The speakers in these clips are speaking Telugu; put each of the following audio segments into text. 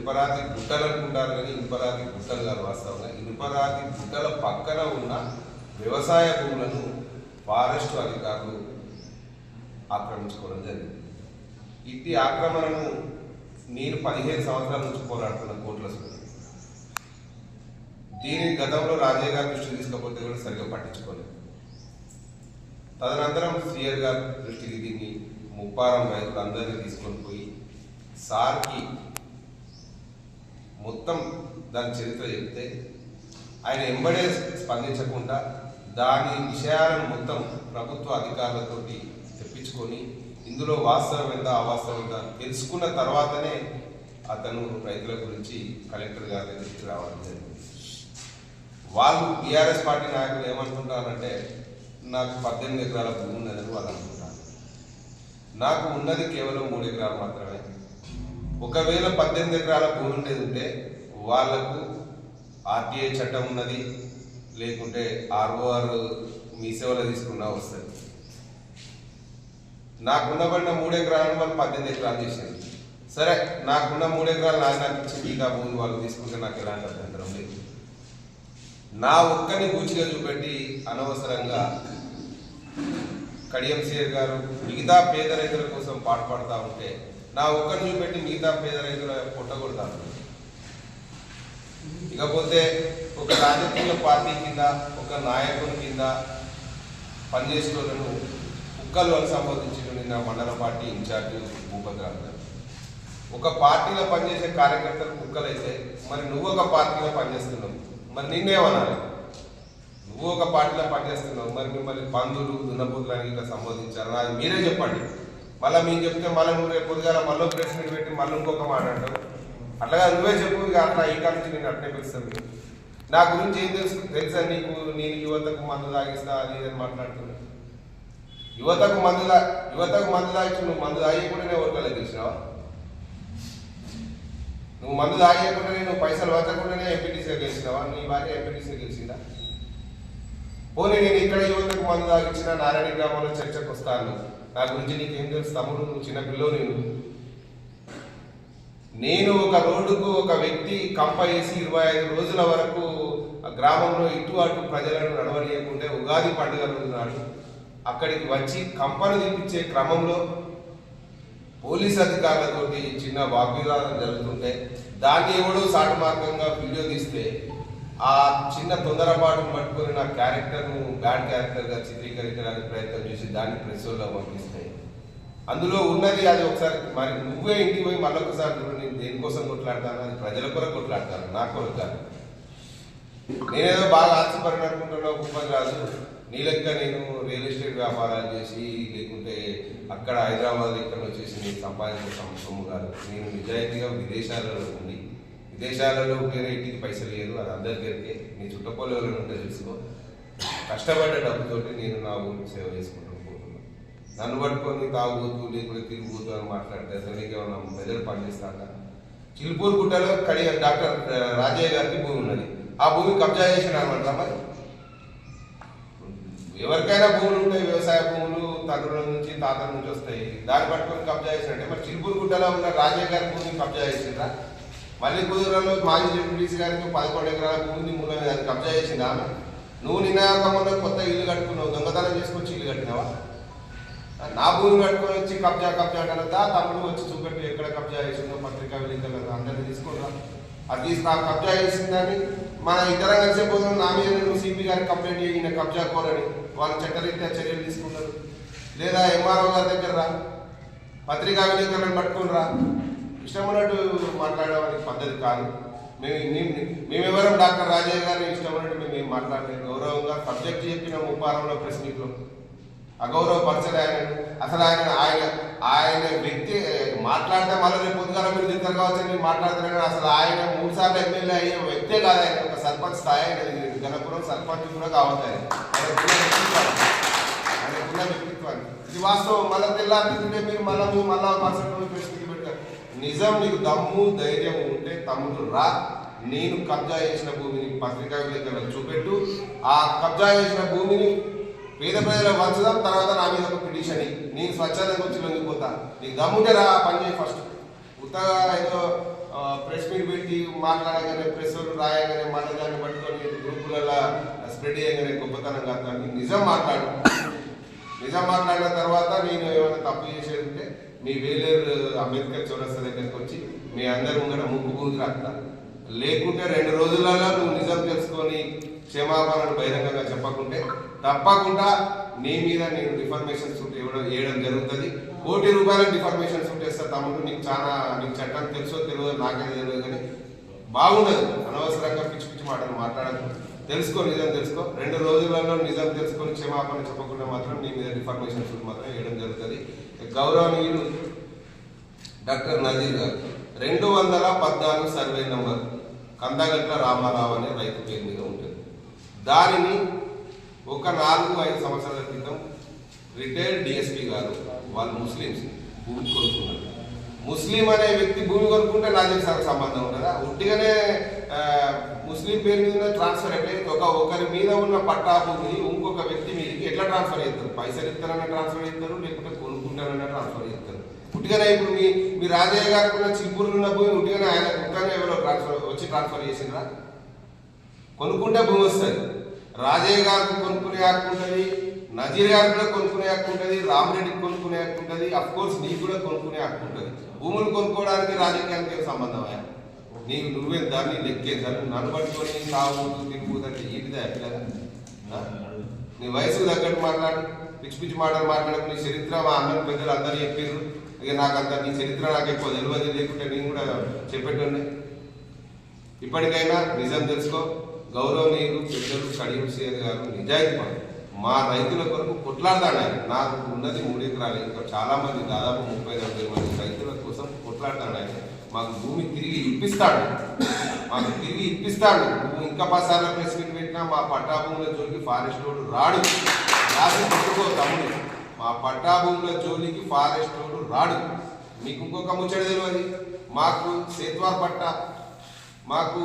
ఇనుపరాతి గుట్టలు అనుకుంటారు కానీ ఇనుపరాతి గుట్టలు కాదు వాస్తవంగా. ఇనుపరాతి గుట్టల పక్కన ఉన్న వ్యవసాయ భూములను ఫారెస్ట్ అధికారులు ఆక్రమించుకోవడం జరిగింది. ఇట్టి ఆక్రమణను నేను పదిహేను సంవత్సరాల నుంచి పోరాడుతున్న కోట్ల సుఖం దీనిని గతంలో రాజయ్య గారి దృష్టి తీసుకపోతే కూడా సరిగ్గా పట్టించుకోలేదు. తదనంతరం సీఆర్ గారి దృష్టికి దీన్ని ముప్పారం రైతులందరినీ తీసుకొని పోయి సార్కి మొత్తం దాని చరిత్ర చెప్తే ఆయన ఎంబడే స్పందించకుండా దాని విషయాలను మొత్తం ప్రభుత్వ అధికారులతోటి తెప్పించుకొని ఇందులో వాస్తవం ఎంత అవాస్తవం ఎంత తెలుసుకున్న తర్వాతనే అతను రైతుల గురించి కలెక్టర్ గారి దగ్గరికి రావడం జరిగింది. వాళ్ళు బీఆర్ఎస్ పార్టీ నాయకులు ఏమనుకుంటారంటే నాకు పద్దెనిమిది ఎకరాల భూమి ఉన్నదని వాళ్ళు అనుకుంటారు. నాకు ఉన్నది కేవలం మూడు ఎకరాలు మాత్రమే. ఒకవేళ పద్దెనిమిది ఎకరాల భూమి ఉండేది ఉంటే వాళ్ళకు ఆర్టీఐ చట్టం ఉన్నది లేకుంటే ఆర్ఓఆర్ మీ సేవలో తీసుకున్నా వస్తుంది. నాకున్నబడిన మూడు ఎకరాలను వాళ్ళు పద్దెనిమిది ఎకరాలు చేసింది సరే నాకున్న మూడు ఎకరాలు నాకు నాకు ఇచ్చి మిగతా భూమి వాళ్ళు తీసుకుంటే నాకు ఎలాంటి అభ్యంతరం లేదు. నా ఒక్కని గూచిగా చూపెట్టి అనవసరంగా కడియం సీఆర్ గారు మిగతా పేద రైతుల కోసం పాటుపడతా ఉంటే నా ఒక్కరిని చూపెట్టి మిగతా పేద రైతుల కొట్టగొడతాను ఇకపోతే ఒక రాజకీయ పార్టీ కింద ఒక నాయకుని కింద పనిచేసేటోళ్ళను కుక్కలు అని సంబంధించిన నిన్న మండల పార్టీ ఇన్ఛార్జ్ భూపతిరాజు గారు. ఒక పార్టీలో పనిచేసే కార్యకర్తలు కుక్కలైతే మరి నువ్వు ఒక పార్టీలో పనిచేస్తున్నావు. మరి నిన్నేమనాలి? నువ్వు ఒక పార్టీలో పనిచేస్తున్నావు. మరి మిమ్మల్ని పందులు దున్నపోతులు అని ఇట్లా సంబోధించారు అది మీరే చెప్పండి. మళ్ళీ మేము చెప్తే మళ్ళీ నువ్వు రేపు పొద్దుగాల మళ్ళీ ప్రెస్ మీట్ పెట్టి మళ్ళీ ఇంకొక మాట అంటావు. అట్లాగా నువ్వే చెప్పు ఇక అట్లా ఈ నుంచి నేను అట్లే పిలుస్తాను. నా గురించి ఏం తెలుసు? తెలుసా నీకు? నేను యువతకు మందు తాగిస్తా అది అని మాట్లాడుతున్నా. యువతకు మందు యువతకు మందు తాగించి నువ్వు మందు తాగకుండానే ఓట్లలో గెలిచినావా? నువ్వు మందు తాగకుండానే నువ్వు పైసలు వచ్చకుండానే ఎంపీటీసీ గెలిచినావా? నీ భార్య ఎంపీటీసీ గెలిచిందా? పోనీ నేను ఇక్కడ యువతకు మందు తాగించిన నారాయణ గ్రామంలో చర్చకు వస్తాను. నా గురించి నీకేం తెలుసు? తమ్ముడు నువ్వు చిన్న పిల్లో నేను. నేను ఒక రోడ్డుకు ఒక వ్యక్తి కంప వేసి ఇరవై ఐదు రోజుల వరకు ఆ గ్రామంలో ఇటు అటు ప్రజలను నడవనీయకుంటే ఉగాది పండుగ రోజు నాడు అక్కడికి వచ్చి కంపను తీపించే క్రమంలో పోలీస్ అధికారులతోటి చిన్న వాగ్వివాదం జరుగుతుంటే దాన్ని ఎవడో సాటు మార్గంగా వీడియో తీస్తే ఆ చిన్న తొందరపాటును పట్టుకొని నా క్యారెక్టర్ను బ్యాడ్ క్యారెక్టర్గా చిత్రీకరించడానికి ప్రయత్నం చేసి దాన్ని ప్రెస్లో అందులో ఉన్నది అది ఒకసారి మరి నువ్వే ఇంటికి పోయి మళ్ళీ ఒకసారి నేను దేనికోసం కొట్లాడతాను? అది ప్రజల కొరకు కొట్లాడతాను నా కొరకు కాదు. నేనేదో బాగా ఆశపడిన అనుకుంటున్నా కుప్పని రాజు నీ లెక్క నేను రియల్ ఎస్టేట్ వ్యాపారాలు చేసి లేకుంటే అక్కడ హైదరాబాద్ ఇక్కడ వచ్చేసి నేను సంపాదించిన సొమ్ము- సొమ్ము కాదు. నేను నిజాయితీగా విదేశాలలో ఉండి విదేశాలలో ఉంటేనే ఇంటికి పైసలు లేదు అది అందరికీ ఎరికే. నీ చుట్టపల్లి ఎవరైనా ఉంటే తెలుసుకో. కష్టపడ్డ డబ్బుతోటి నేను నా ఊరికి సేవ చేసుకుంటూ పోతున్నాను నన్ను పట్టుకొని తాగుతూ లేకుంటే తిరుగుతూ అని మాట్లాడితే అసలు నీకు ఏమన్నా మెదడు పనిచేస్తాక చిలుపూరు గుట్టలో కడి డాక్టర్ రాజయ్య గారికి భూమి ఉన్నది. ఆ భూమి కబ్జా చేసిన అనమాట మరి. ఎవరికైనా భూములు ఉంటాయి వ్యవసాయ భూములు తండ్రుల నుంచి తాతల నుంచి వస్తాయి. దాన్ని పట్టుకొని కబ్జా చేసినట్టే మరి చిలుపూరు గుట్టలో ఉన్న రాజయ్య గారి భూమిని కబ్జా చేసిండ్రా? మళ్ళీ కుదురలో మాజీ జడ్పీసీ గారికి పదకొండు ఎకరాల భూమిని మూల అది కబ్జా చేసింది? ఆమె? నువ్వు నిన్న కొత్త ఇల్లు కట్టుకున్నావు దొంగతనం చేసుకొచ్చి ఇల్లు కట్టినావా? నా భూమి కట్టుకొని వచ్చి కబ్జా కబ్జా అంటారా తమ్ముడు వచ్చి చూపెట్టి ఎక్కడ కబ్జా చేసిందో పత్రికా విలేకరులు అందరినీ తీసుకోరా అది తీసుకు కబ్జా చేసిందని మన ఇతర కలిసే పోతాం నా మీద నువ్వు సిపి గారికి కంప్లైంట్ చేయి కబ్జా కోరని. వాళ్ళు చట్టరీత్యా చర్యలు తీసుకుంటారు. లేదా ఎంఆర్ఓ గారి దగ్గర రా. పత్రికా విలేకరులను పట్టుకుని రా. ఇష్టం ఉన్నట్టు మాట్లాడడానికి పద్ధతి కాదు. మేము మేమెవరం డాక్టర్ రాజయ్య గారు ఇష్టం ఉన్నట్టు మేము ఏం మాట్లాడలేదు. గౌరవంగా సబ్జెక్ట్ చెప్పిన ముప్పారంలో ప్రెస్ మీట్లో. అగౌరవపరచలే ఆయన అసలు ఆయన ఆయన ఆయన వ్యక్తి మాట్లాడితే మళ్ళీ రేపు పొద్దుగాల మీరు తింటారు కావచ్చు మీరు మాట్లాడుతున్నారు కానీ అసలు ఆయన మూడు సార్లు ఎమ్మెల్యే అయ్యే వ్యక్తే కాదు ఆయన. ఒక సర్పంచ్ స్థాయి గణపురం సర్పంచ్ కూడా కావచ్చు ఆయన. వ్యక్తిత్వాన్ని. ఇది వాస్తవం. మళ్ళీ తెల్లారి మీరు మళ్ళీ మీరు మళ్ళీ మరుసటి నిజం నీకు దమ్ము ధైర్యం ఉంటే తమ్ముడు రా. నేను కబ్జా చేసిన భూమిని పత్రికా విలేకరులకు చూపెట్టు. ఆ కబ్జా చేసిన భూమిని పేద ప్రజలకు పంచుదాం తర్వాత నా మీద ఒక పిటిషన్ నేను స్వచ్ఛందంగా వచ్చి లొంగిపోతా నీకు దమ్ముంటే రా పని చేయి ఫస్ట్. ఉత్తగా ఏదో ప్రెస్ మీట్ పెట్టి మాట్లాడగానే ప్రెస్ రాయగానే మళ్ళీ దాన్ని పట్టుకొని గ్రూపులలో స్ప్రెడ్ చేయగానే గొప్పతనం కాదు. నిజం మాట్లాడు. నిజం మాట్లాడిన తర్వాత నేను ఏమైనా తప్పు చేసేది మీ వేలేరు అంబేద్కర్ చౌరస్తా దగ్గరికి వచ్చి మీ అందరి ముందర ముక్కు బూజు రాస్తా. లేకుంటే రెండు రోజులలో నువ్వు నిజం తెలుసుకొని క్షమాపణను బహిరంగంగా చెప్పకుంటే తప్పకుండా నీ మీద నేను డిఫర్మేషన్ సూట్ ఇవ్వడం వేయడం జరుగుతుంది. కోటి రూపాయల డిఫర్మేషన్ సూట్ వేస్తా తమ్ముడు నీకు చాలా నీకు చట్టం తెలుసో తెలియదు నాకే తెలియదు కానీ బాగుండదు. అనవసరంగా పిచ్చి పిచ్చి మాటలు మాట్లాడదు తెలుసుకో నిజం తెలుసుకో. రెండు రోజులలో నిజం తెలుసుకొని క్షమాపణ చెప్పకుండా మాత్రం నీ మీద డిఫర్మేషన్ సూట్ మాత్రం వేయడం జరుగుతుంది. గౌరవనీయులు డాక్టర్ నజీర్ గారు రెండు వందల పద్నాలుగు సర్వే నంబర్ కందగట్ల రామారావు అనే రైతు పేరు మీద ఉంటుంది. దానిని ఒక నాలుగు ఐదు సంవత్సరాల క్రితం రిటైర్డ్ డిఎస్పీ గారు వాళ్ళు ముస్లిమ్స్ భూమి కొనుక్కున్నారు. ముస్లిం అనే వ్యక్తి భూమి కొనుక్కుంటే నాజీర్ సార్ సంబంధం ఉంటుందా? ఉట్టిగానే ముస్లిం పేరు మీద ట్రాన్స్ఫర్ అంటే ఒక ఒకరి మీద ఉన్న పట్టా భూమిని ఇంకొక వ్యక్తి మీదకి ఎట్లా ట్రాన్స్ఫర్ చేస్తారు? పైసలు ఇస్తారన్న ట్రాన్స్ఫర్ చేస్తారు లేకపోతే కొనుక్కుంటారన్న ట్రాన్స్ఫర్ చేస్తారు ఉట్టిగానే ఇప్పుడు మీ మీ రాజయ్య కాకుండా ఉన్న చిలుపూరులో ఉన్న భూమి ఉట్టిగానే ఆయన ఉట్టిగానే ఎవరో ట్రాన్స్ఫర్ వచ్చి ట్రాన్స్ఫర్ చేసిండ్రా? కొనుక్కుంటే భూమి వస్తుంది. రాజయ్య గారికి కొనుక్కునే హక్కు ఉంటుంది నజీర్ గారికి కూడా కొనుక్కునే హక్కు ఉంటుంది రామరెడ్డికి కొనుక్కునే హక్కు ఉంటుంది అఫ్ కోర్స్ నీకు కూడా కొనుక్కునే హక్కు ఉంటుంది. భూములు కొనుక్కోవడానికి రాజకీయానికి ఏం సంబంధం అయ్యా? నీకు నువ్వే నీ లెక్కేదాన్ని నన్ను పట్టుకొని సాగు తిరుగుతుంటే ఏంటిదే ఎట్లా నీ వయసుకు తగ్గట్టు మాట్లాడు. పిచ్చి పిచ్చి మాటలు మాట్లాడకు నీ చరిత్ర మా అన్న పెద్దలు అందరూ చెప్పారు ఇక నాకు అంత నీ చరిత్ర నాకు ఎక్కువ తెలియదు లేకుంటే నేను కూడా చెప్పేటోండి ఇప్పటికైనా నిజం తెలుసుకో గౌరవనీయులు పెద్దలు కడియం సీఎం గారు నిజాయితీ మా రైతుల కొరకు కొట్లాడతాడు నాకు ఉన్నది మూడు ఎకరాలు ఇంకా చాలామంది దాదాపు ముప్పై నలభై మంది రైతుల కోసం కొట్లాడతాడు ఆయన మాకు భూమి తిరిగి ఇప్పిస్తాడు. మాకు తిరిగి ఇప్పిస్తాడు. నువ్వు ఇంకా పసార్ల ప్రెస్ మీట్ పెట్టినా మా పట్టా భూముల జోలికి ఫారెస్ట్ రోడ్డు రాడు. రాసి పెట్టుకో తమ్ముడు. మా పట్టాభూముల జోలికి ఫారెస్ట్ రోడ్డు రాడు. మీకు ఇంకొక ముచ్చట తెలియదు మాకు సేత్వార్ పట్ట మాకు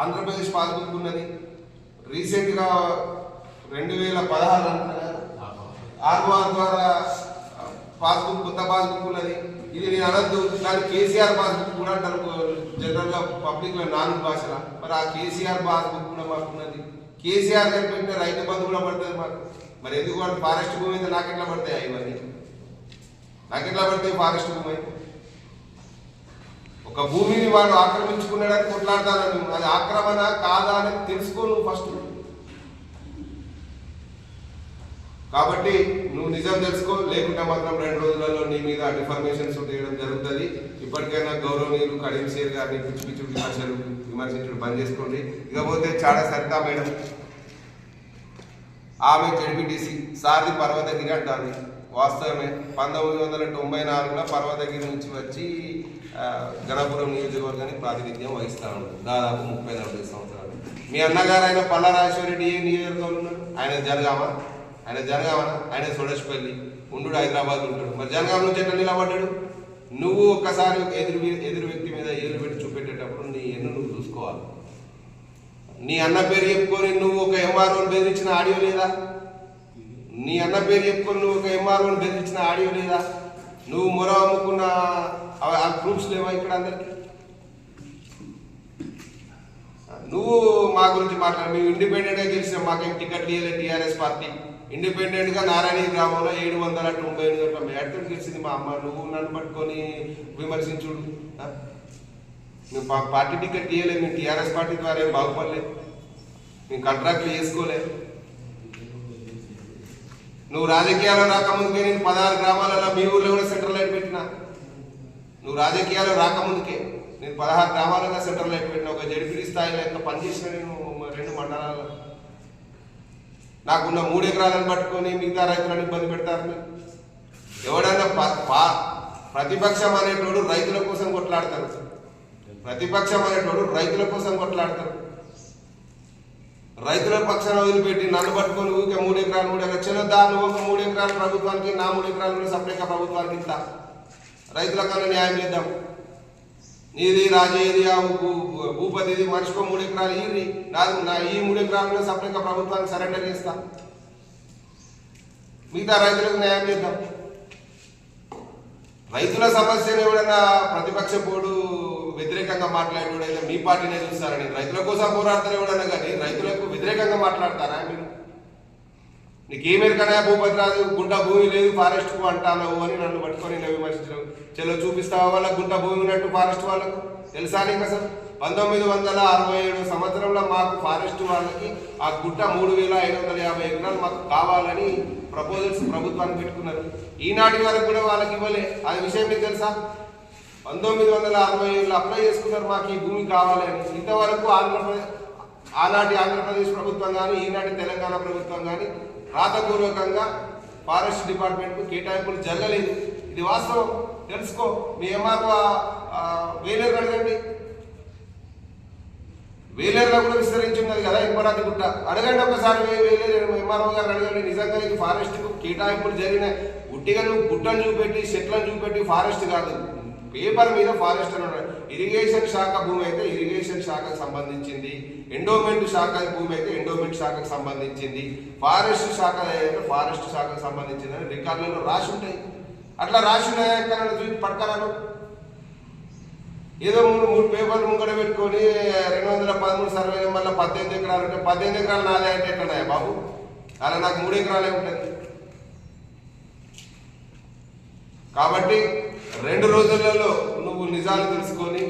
ఆంధ్రప్రదేశ్ పాస్బుక్ ఉన్నది. రీసెంట్గా రెండు వేల పదహారు ఆర్ఓఆర్ ద్వారా పాస్బుక్ కొత్త పాస్బుక్ ఉన్నది. ఇది నేను అనద్దు. దాని కేసీఆర్ పాస్బుక్ కూడా అంటారు. జనరల్గా పబ్లిక్లో నాలుగు భాషల. మరి ఆ కేసీఆర్ పాస్బుక్ కూడా మాకున్నది. కేసీఆర్ గారు పెట్టిన రైతు బంధు కూడా పడుతుంది మాకు. మరి ఎందుకు వాడు ఫారెస్ట్ భూమి అయితే నాకు ఎట్లా పడతాయి ఇవన్నీ? ఎట్లా పడతాయి ఫారెస్ట్ భూమి? ఒక భూమిని వాడు ఆక్రమించుకున్నాడని కొట్లాడతానని అది. ఆక్రమణ కాదా అని తెలుసుకో నువ్వు ఫస్ట్. కాబట్టి నువ్వు నిజం తెలుసుకో లేకుంటే మాత్రం రెండు రోజులలో నీ మీద డిఫర్మేషన్స్ చేయడం జరుగుతుంది. ఇప్పటికైనా గౌరవనీయులు కడియం సేర్ గారిని పిచ్చి పిచ్చి విమర్శలు విమర్శించడం బంద్ చేసుకోండి. ఇకపోతే చాలా సరితా మేడం ఆమె జడ్పీటీసీ సారథి పర్వతగిరి అంటారు. వాస్తవమే పంతొమ్మిది వందల తొంభై నాలుగులో పర్వతగిరి నుంచి వచ్చి గణపురం నియోజకవర్గానికి ప్రాతినిధ్యం వహిస్తాను దాదాపు ముప్పై నలభై సంవత్సరాలు. మీ అన్నగారు ఆయన పల్లారాజేశ్వరరెడ్డి ఏ నియోజకవర్గంలో ఉన్నాడు? ఆయన జనగామ? ఆయన జనగామ ఆయన సుడేష్పల్లి. ఉండు హైదరాబాద్ ఉంటాడు. మరి జనగామ నుంచి ఎట్లా నిలబడ్డాడు? నువ్వు ఒక్కసారి ఒక ఎదురు ఎదురు వ్యక్తి మీద ఏలు పెట్టి చూపెట్టేటప్పుడు నీ ఎన్ను నువ్వు చూసుకోవాలి. నీ అన్న పేరు చెప్పుకొని నువ్వు ఒక ఎంఆర్ఓని బెదిరించిన ఆడియో లేదా? నీ అన్న పేరు చెప్పుకొని నువ్వు ఒక ఎంఆర్ఓని బెదిరించిన ఆడియో లేదా? నువ్వు మొర అమ్ముకున్న ఆ- ప్రూఫ్స్ లేవా ఇక్కడ అందరికి? నువ్వు మా గురించి మాట్లాడు. మేము ఇండిపెండెంట్గా గెలిచిన. మాకేం టికెట్ ఇవ్వలేదు టీఆర్ఎస్ పార్టీ. ఇండిపెండెంట్గా నారాయణ గ్రామంలో ఏడు వందల తొంభై ఎనిమిది ఓట్ల మేడతో గెలిచింది మా అమ్మ. నువ్వు నన్ను పట్టుకొని విమర్శించుడు. మేము పార్టీ టికెట్ ఇవ్వలేదు మేము టీఆర్ఎస్ పార్టీ ద్వారా ఏం బాగుపడలేదు. మేము కాంట్రాక్ట్లు చేసుకోలేదు. నువ్వు రాజకీయాల్లో రాకముందుకే నేను పదహారు గ్రామాలలో మీ ఊర్లో కూడా సెంటర్ లైట్ పెట్టిన. నువ్వు రాజకీయాల్లో రాకముందుకే నేను పదహారు గ్రామాలలో సెంటర్ లైట్ పెట్టిన. ఒక జడిపిడి స్థాయిలో ఎంత పనిచేసిన నేను రెండు మండలాల్లో. నాకున్న మూడు ఎకరాలను పట్టుకొని మిగతా రైతులను ఇబ్బంది పెడతారు ఎవడన్నా పా- ప్రతిపక్షం అనేటోడు రైతుల కోసం కొట్లాడతారు. ప్రతిపక్షం అనేటోడు రైతుల కోసం కొట్లాడతారు రైతుల పక్షాన వదిలిపెట్టి నన్ను పట్టుకొని ఊరికే మూడు ఎకరాలు మూడు ఎకరాలు చిన్న దాన్ని ఒక మూడు ఎకరాలు ప్రభుత్వానికి నా మూడు ఎకరాలు కూడా సపరేట్గా ప్రభుత్వానికి ఇస్తా. రైతులకన్నా న్యాయం చేద్దాం. నీది రాజేది ఆ భూపతిది మనిషికో మూడు ఎకరాలు ఈ నాది నా ఈ మూడు ఎకరాలు కూడా సపరేట్గా ప్రభుత్వానికి సరెండర్ చేస్తా. మిగతా రైతులకు న్యాయం చేద్దాం. రైతుల సమస్యను ఎవడన్నా ప్రతిపక్ష బోర్డు వ్యతిరేకంగా మాట్లాడేవాడైతే మీ పార్టీనే చూస్తారని రైతుల కోసం పోరాడతారు ఎవడన్నా కానీ రైతులకు వ్యతిరేకంగా మాట్లాడతారా మీరు? నీకేమేరకనా భూపతి రాదు గుంట భూమి లేదు ఫారెస్ట్కు అంటాను అని నన్ను పట్టుకొని నేను విమర్శించడం. చెల్లో చూపిస్తావా వాళ్ళ గుంట భూమి ఉన్నట్టు ఫారెస్ట్ వాళ్ళకు? తెలుసా నీకు అసలు? పంతొమ్మిది వందల అరవై ఏడు సంవత్సరంలో మాకు ఫారెస్ట్ వాళ్ళకి ఆ గుట్ట మూడు వేల ఐదు వందల యాభై ఎకరాలు మాకు కావాలని ప్రపోజల్స్ ప్రభుత్వానికి పెట్టుకున్నారు. ఈనాటి వరకు కూడా వాళ్ళకి ఇవ్వలే. అది విషయం మీకు తెలుసా? పంతొమ్మిది వందల అరవై ఏళ్ళు అప్లై చేసుకున్నారు మాకు ఈ భూమి కావాలని ఇంతవరకు ఆంధ్రప్రదేశ్ ఆనాటి ఆంధ్రప్రదేశ్ ప్రభుత్వం కానీ ఈనాటి తెలంగాణ ప్రభుత్వం కానీ రాతపూర్వకంగా ఫారెస్ట్ డిపార్ట్మెంట్కు కేటాయింపులు జరగలేదు. ఇది వాస్తవం. తెలుసుకో. మీ ఎంఆర్ఓ వేలేరు అడగండి వేలేరులో కూడా విస్తరించి ఉన్నది కదా ఇంపరాతి గుట్ట. అడగండి ఒకసారి వేలేరు ఎంఆర్ఓ గారు అడగండి. నిజంగా ఇది ఫారెస్ట్కు కేటాయింపులు జరిగిన గుట్టిగా నువ్వు గుట్టను చూపెట్టి చెట్లను చూపెట్టి ఫారెస్ట్ కాదు. పేపర్ మీద ఫారెస్ట్ అని ఇరిగేషన్ శాఖ భూమి అయితే ఇరిగేషన్ శాఖకు సంబంధించింది. ఎండోమెంట్ శాఖ భూమి అయితే ఎండోమెంట్ శాఖకు సంబంధించింది. ఫారెస్ట్ శాఖ అయితే ఫారెస్ట్ శాఖకు సంబంధించింది అని రికార్డులలో రాసి ఉంటాయి అట్లా రాసి ఉన్నాయా చూసి ఏదో మూడు మూడు పేపర్లు ముంగడ పెట్టుకొని రెండు వందల పదమూడు సర్వే నెంబర్ల పద్దెనిమిది ఎకరాలు ఉంటే పద్దెనిమిది ఎకరాలు నాదే అంటే ఎట్లున్నాయా బాబు. అలా నాకు మూడు ఎకరాలే ఉంటుంది. కాబట్టి రెండు రోజులలో నువ్వు నిజాలు తెలుసుకొని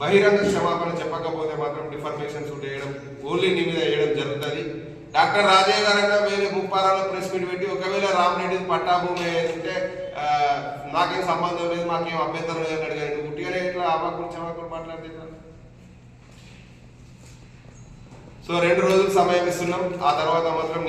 బహిరంగ క్షమాపణ చెప్పకపోతే మాత్రం డిఫర్మేషన్ సూట్ వేయడం ఓన్లీ నీ మీద వేయడం జరుగుతుంది. డాక్టర్ రాజయ్య గారంగా వేరే ముప్పారాలో ప్రెస్ మీట్ పెట్టి ఒకవేళ రామరెడ్డి పట్టా భూమి ఉంటే నాకేం సంబంధం లేదు మాకేం అభ్యంతరం లేదు అని అడిగాను ఉట్టిగానే ఇట్లా అవాకులు చవాకులు మాట్లాడితే సో రెండు రోజులు సమయం ఇస్తున్నాం. ఆ తర్వాత మాత్రం